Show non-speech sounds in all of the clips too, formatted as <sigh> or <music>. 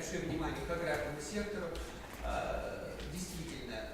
большое внимание к аграрному сектору. Э, действительно,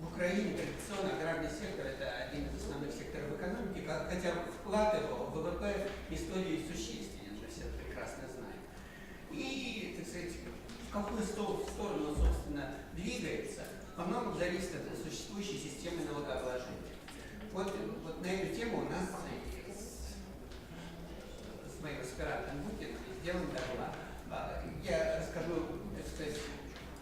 в Украине традиционно аграрный сектор – это один из основных секторов экономики, хотя вклад его в ВВП не столь и существенен, мы все это прекрасно знаем. И, так сказать, в какую сторону, собственно, двигается, во многом зависит от существующей системы налогообложения. Вот, вот на эту тему у нас с, с моим аспирантом Бутиным сделан доклад. Я расскажу,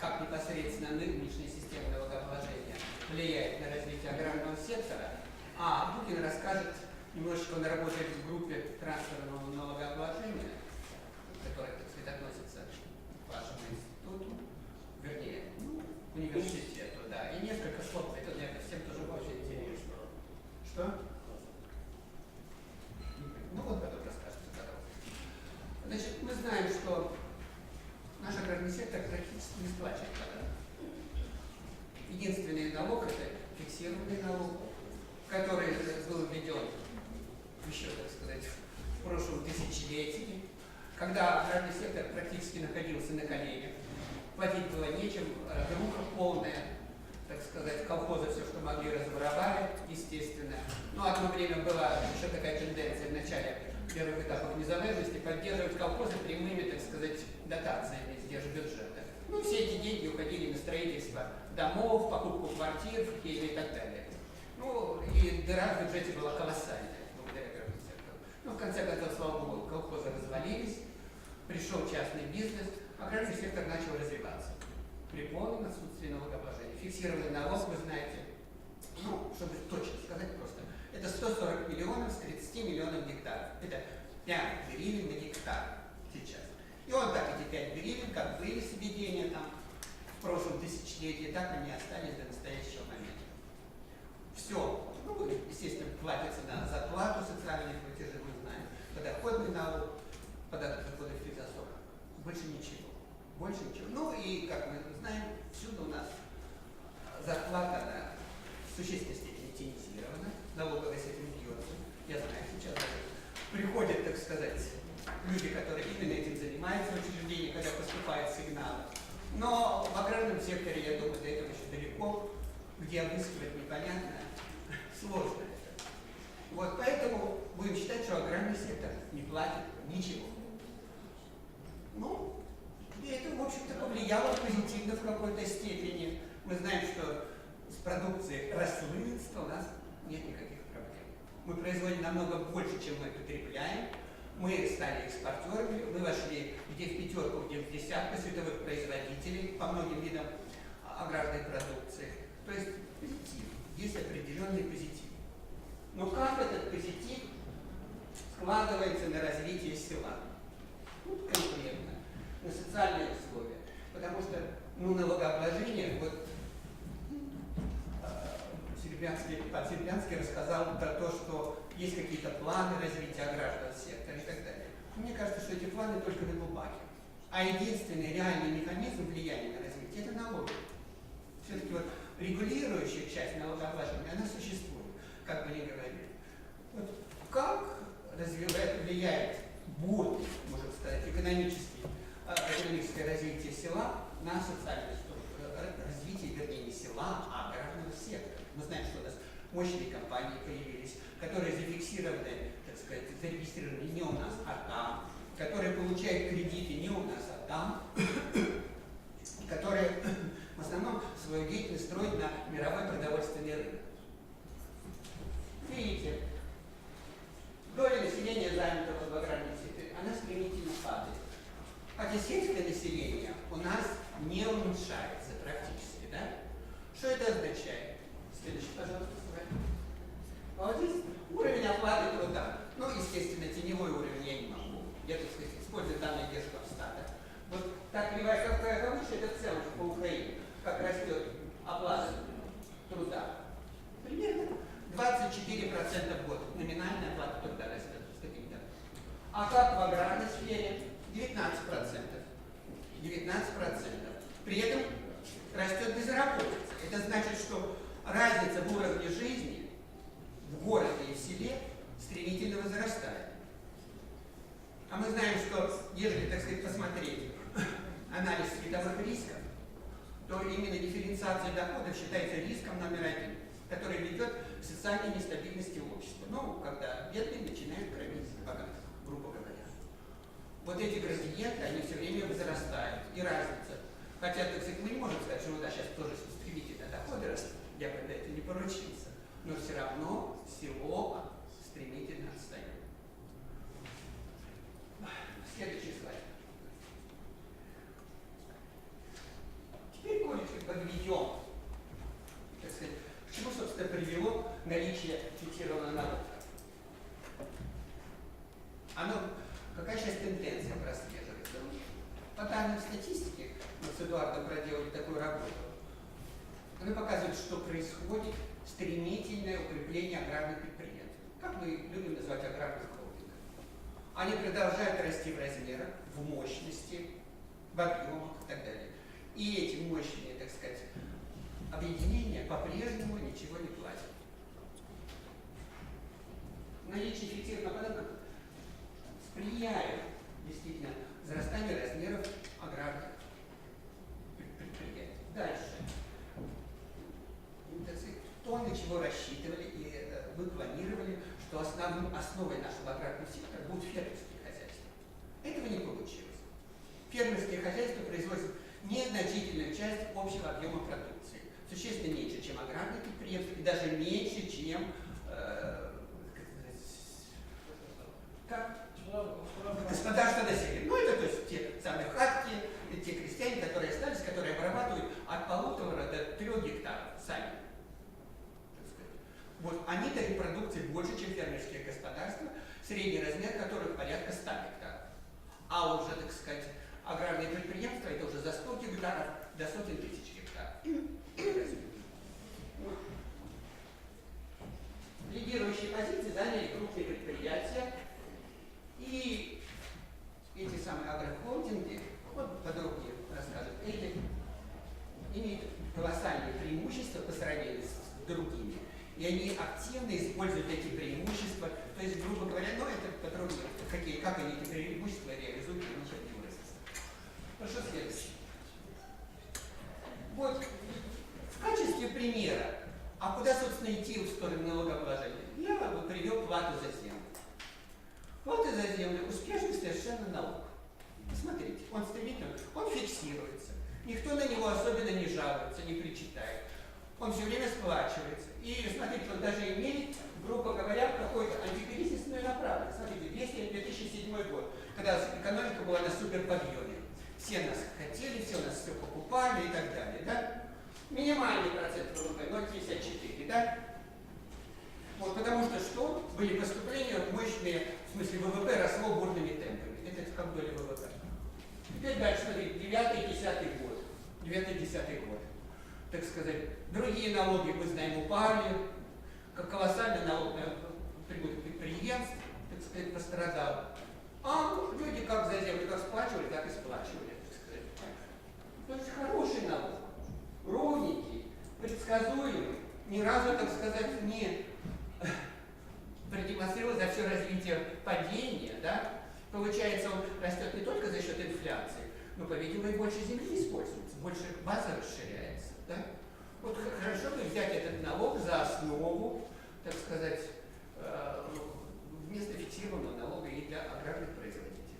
как непосредственно нынешняя система налогообложения влияет на развитие аграрного сектора, а Букин расскажет немножечко, он работает в группе трансферного налогообложения, которая, так сказать, относится к вашему институту, вернее, университету, да, и несколько слов, это для всем тоже очень интересно. Что? Ну вот потом расскажете, пожалуйста. Значит, мы знаем, что наш аграрный сектор практически не сплачивает податки. Единственный налог – это фиксированный налог, который был введен еще, так сказать, в прошлом тысячелетии, когда аграрный сектор практически находился на коленях. Платить было нечем, разруха полная, так сказать, колхозы все, что могли, разворовали, естественно. Но одно время была еще такая тенденция в начале первых этапов независимости поддерживать колхозы прямыми, так сказать, дотациями из держбюджета. Ну, все эти деньги уходили на строительство домов, покупку квартир и так далее. Ну, и дыра в бюджете была колоссальная, благодаря аграрному сектору. Ну, в конце концов, слава богу, колхозы развалились, пришел частный бизнес, аграрный сектор начал развиваться при полном отсутствии налогообложения. Фиксированный налог, вы знаете, ну, чтобы точно сказать просто, это 140 миллионов с 30 миллионов гектаров. Это 5 гривен на гектар сейчас. И вот так эти 5 гривен, как были с введения там в прошлом тысячелетии, так они остались до настоящего момента. Все. Ну, естественно, платится на зарплату, социальные платежи, мы знаем, подоходный налог, податок доходов физособ. Больше ничего. Больше ничего. Ну и, как мы знаем, всюду у нас зарплата на существенной степени тенизирована, с этим бьется. Я знаю, сейчас приходят, так сказать, люди, которые именно этим занимаются в учреждении, когда поступает сигнал. Но в аграрном секторе, я думаю, до этого еще далеко, где обыскивать непонятно, сложно. Вот поэтому будем считать, что аграрный сектор не платит ничего. Ну, и это, в общем-то, повлияло позитивно в какой-то степени. Мы знаем, что с продукцией растворительства у нас нет никаких проблем. Мы производим намного больше, чем мы потребляем. Мы стали экспортерами, мы вошли где в пятерку, где в десятку световых производителей по многим видам аграрной продукции. То есть позитив, есть определенный позитив. Но как этот позитив складывается на развитие села? Ну, конкретно, на социальные условия. Потому что ну, налогообложение, вот Серебрянский, Серебрянский рассказал про то, что есть какие-то планы развития аграрного сектора и так далее. Мне кажется, что эти планы только на бумаге. А единственный реальный механизм влияния на развитие – это налоги. Все-таки вот регулирующая часть налогообложения, она существует, как бы ни говорили. Вот как развивает, влияет будет, можно сказать, экономический, э, экономическое развитие села на социальную структуру, э, развитие, вернее, не села, а аграрного сектора. Мы знаем, что у нас мощные компании появились, которые зафиксированы, так сказать, зарегистрированы не у нас, а там, которые получают кредиты не у нас, а там, <coughs> которые <coughs> в основном свою деятельность строят на мировой продовольственный рынок. Видите, доля населения, занятого в аграрном секторе, она стремительно падает. Хотя сельское население у нас не уменьшается практически, да? Что это означает? Следующий, пожалуйста, вот здесь уровень оплаты труда. Ну, естественно, теневой уровень я не могу. Я, так сказать, использую данные Держкомстата. Вот так кривая какая выше, это в целом по Украине, как растет оплата труда. Примерно 24% в год. Номинальная оплата труда растет с каким-то. А как в аграрной сфере? 19%. 19%. При этом растет безработица. Это значит, что разница в уровне жизни в городе и в селе стремительно возрастает. А мы знаем, что, ежели, так сказать, посмотреть анализ световых рисков, то именно дифференциация доходов считается риском номер один, который ведет социальной нестабильности общества. Ну, когда бедные начинают кормить богатых, грубо говоря. Вот эти градиенты, они все время возрастают, и разница. Хотя, так сказать, мы не можем сказать, что у нас сейчас тоже стремительно доходы растут, я бы на это не поручился, но все равно всего стремительно отстаем. Следующий слайд. Теперь кое-что подведем. К чему, собственно, привело наличие цитированного налога? Оно, какая сейчас тенденция прослеживается? Ну, По данным статистики, мы с Эдуардом проделали такую работу, она показывает, что происходит стремительное укрепление аграрных предприятий. Как мы любим называть аграрных холдингов. Они продолжают расти в размерах, в мощности, в объемах и так далее. И эти мощные, так сказать, объединения по-прежнему ничего не платят. Наличие эффективного податка сприяет действительно возрастанию размеров аграрных предприятий. Дальше. Ну, так сказать, то, на чего рассчитывали и э, мы планировали, что основным, основой нашего аграрного сектора будут фермерские хозяйства. Этого не получилось. Фермерские хозяйства производят незначительную часть общего объема продукции. Существенно меньше, чем аграрные предприятия, и даже меньше, чем э, как Господарство населения. Ну, это то есть те самые хатки, те крестьяне, которые остались, которые обрабатывают от полутора до трех гектаров сами. так сказать. Вот они-то репродукции больше, чем фермерские господарства, средний размер которых порядка 100 гектаров. А уже, так сказать, аграрные предприятия, это уже за 100 гектаров до сотен тысяч гектаров. Лидирующие позиции заняли крупные предприятия, и эти самые агрохолдинги, вот подробнее расскажут, эти имеют колоссальные преимущества по сравнению с другими. И они активно используют эти преимущества. То есть, грубо говоря, ну это подробнее, какие, как они эти преимущества реализуют, я ничего не выразился. Прошу следующий. Вот в качестве примера, а куда, собственно, идти в сторону налогообложения? Я бы привел плату за землю. Плата за землю успешный совершенно налог. Посмотрите, он стремительно, он фиксируется. Никто на него особенно не жалуется, не причитает. Он все время сплачивается. И смотрите, он даже имеет, грубо говоря, какую-то антикризисную направленность. Смотрите, 200 2007 год, когда экономика была на суперподъеме. Все нас хотели, все нас все покупали и так далее. Да? Минимальный процент ВВП 0,54, да? Вот потому что что? Были поступления мощные, в смысле ВВП росло бурными темпами. Это как доля ВВП. Теперь дальше, смотрите, 9-10 год. 9-10 год. Так сказать, другие налоги, мы знаем, упали, колоссальный налог на прибыль предприятств, так сказать, пострадал. А люди как за землю как сплачивали, так и сплачивали, так сказать. То есть хороший налог, ровненький, предсказуемый, ни разу, так сказать, не продемонстрировал за все развитие падения, да, получается, он растет не только за счет инфляции, но, по-видимому, больше земли используется, больше база расширяется, да. Вот хорошо бы взять этот налог за основу, так сказать, э, вместо фиксированного налога и для аграрных производителей.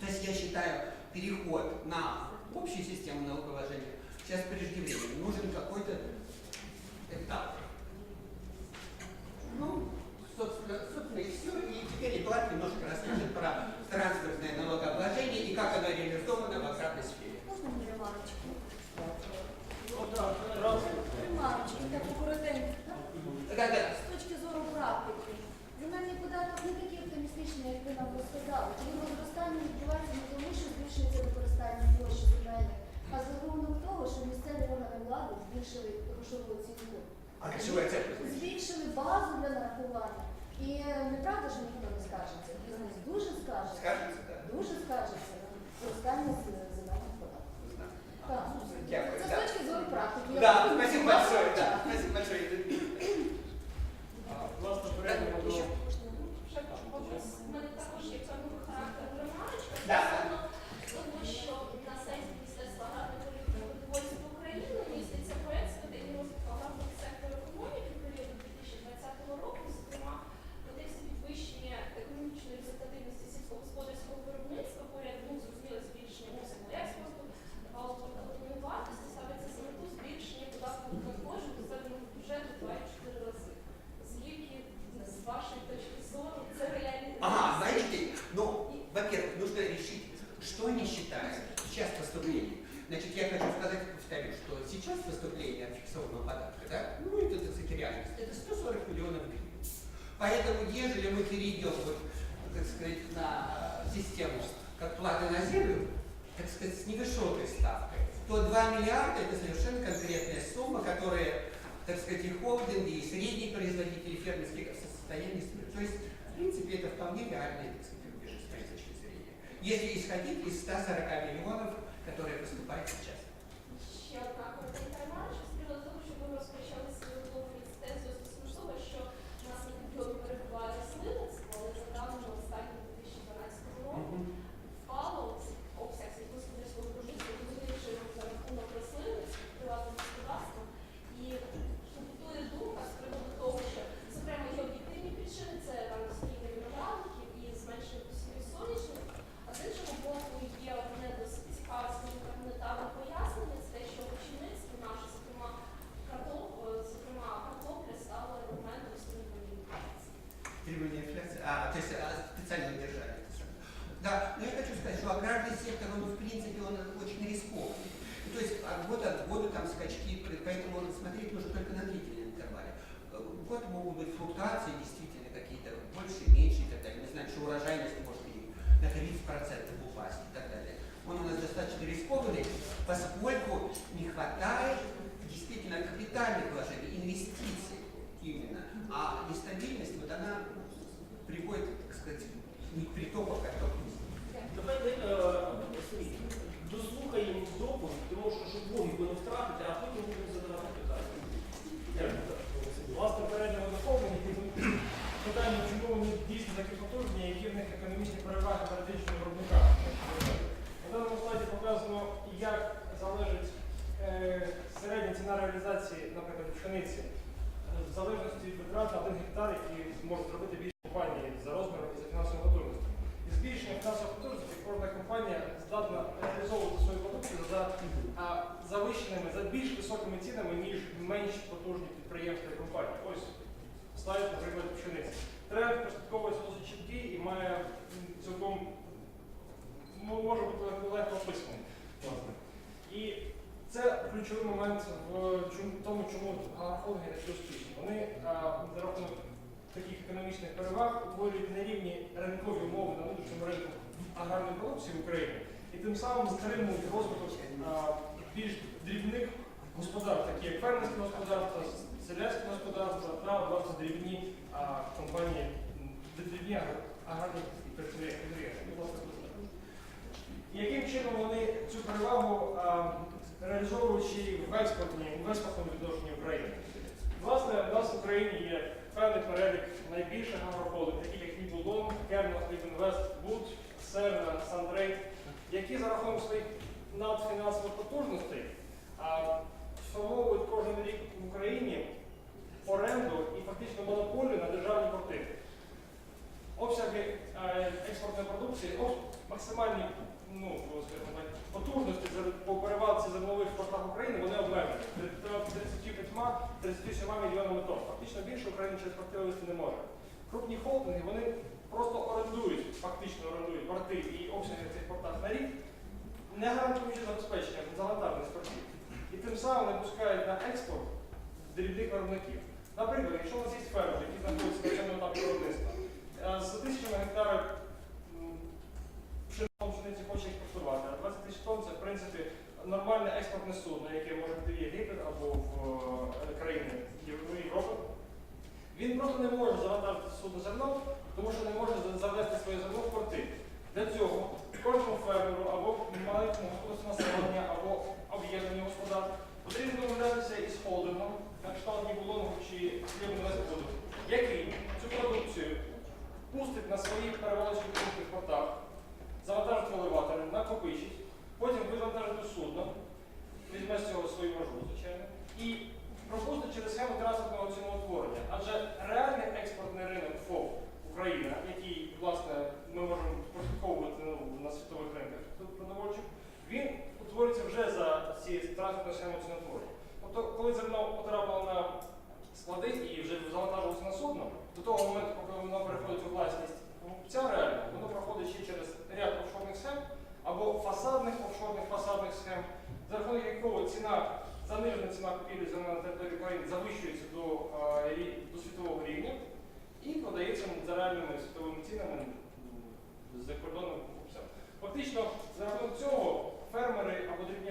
То есть я считаю, переход на общую систему налоголожения сейчас преждевременный, нужен какой-то этап. Ну, собственно, собственно и все. И теперь Эдуард немножко расскажет про трансферное налогообложение и как оно реализовано в аграрной сфере. Можна мені ремарочку? Так? З точки зору практики. Земельний податок не такий оптимістичний, як ви нам розказали. Його зростання відбувається не тому, що збільшується використання площі земельних, а за рахунок того, що місцеві органи влади збільшили грошову оцінку. А? Збільшили базу для нарахування. І е, неправда ж ніхто не скажеться. Бізнес дуже скажеться. Дуже скажеться зростання. Так. Дякую. Це з Да. точки зору практики. Да, спасибо большое, да. Спасибо большое. Власне, перейдемо до 140 миллионов гривен. Поэтому, ежели мы перейдем, вот, так сказать, на э, систему, как платы на землю, так сказать, с невысокой ставкой, то 2 миллиарда это совершенно конкретная сумма, которая, так сказать, и холдинги, и средние производители фермерских состояний. То есть, в принципе, это вполне реальные, так сказать, рубежи с моей точки зрения. Если исходить из 140 миллионов, которые поступают сейчас. Ще одна год могут быть флуктуации действительно какие-то больше, меньше и так далее. Мы знаем, что урожайность может и на 30% упасть и так далее. Он у нас достаточно рискованный, поскольку не хватает действительно капитальных вложений, инвестиций именно. А нестабильность, вот она приводит, так сказать, не к притоку, а к реалізації, наприклад, пшениці, е, в залежності від витрат на один гектар, які можуть зробити більші компанії за розміром і за фінансовою потужністю. І збільшення фінансової потужності кожна компанія здатна реалізовувати свою продукцію за а, завищеними, за більш високими цінами, ніж менш потужні підприємства і компанії. Ось слайд, наприклад, пшениці. Тренд прослідковується досить чіткий і має цілком може бути легко- легко описаний. І це ключовий момент в тому, чому агрохолдинги такі успішні. Вони за рахунок таких економічних переваг утворюють нерівні ринкові умови на внутрішньому ринку аграрної продукції в Україні і тим самим стримують розвиток більш дрібних господарств, такі як фермерські господарства, селянські господарства та власне дрібні компанії, дрібні агр- аграрні підприємства. яким чином вони цю перевагу реалізовуючи в експортній, в експортному відношенні України? Власне, у нас в Україні є певний перелік найбільших агрохолдингів, таких як Нібулон, Кернел, Хлібінвест, Буд, Серна, Сандрей, які за рахунок своїх надфінансових потужностей встановлюють кожен рік в Україні оренду і фактично монополію на державні порти. Обсяги е, експортної продукції, максимальні ну, потужності по перевалці зернових портах України вони обмежені 35-37 мільйонами тонн. Фактично більше Україна через порти не може. Крупні холдинги вони просто орендують, фактично орендують порти і обсяги цих портах на рік, не гарантуючи забезпечення завантажених портів. І тим самим не пускають на експорт дрібних виробників. Наприклад, якщо у нас є фермер, який знаходиться на цьому етапі виробництва, е, з тисячами гектарів пшениці хоче експортувати, а 20 тисяч тонн це в принципі нормальне експортне судно, яке може йти в Єгипет або в е, країни Європи. Він просто не може завантажити судно зерном, тому що не може завести своє зерно в порти. Для цього кожному фермеру або маленькому господарству населення, або об'єднанню господарств потрібно домовлятися із холдингом, на кшталт Нібулонгу чи Хлібінвестбуду, який цю продукцію пустить на свої перевалочні пункти в портах, завантажить елеватори, накопичить, потім вивантажить у судно, візьме з цього свою маршрут, звичайно, і пропустить через схему транспортного ціноутворення. Адже реальний експортний ринок ФОП Україна, який, власне, ми можемо прослідковувати ну, на світових ринках ціна, занижена ціна купівлі на території України завищується до, до світового рівня і продається за реальними світовими цінами за кордоном. Фактично, за рахунок цього фермери або дрібні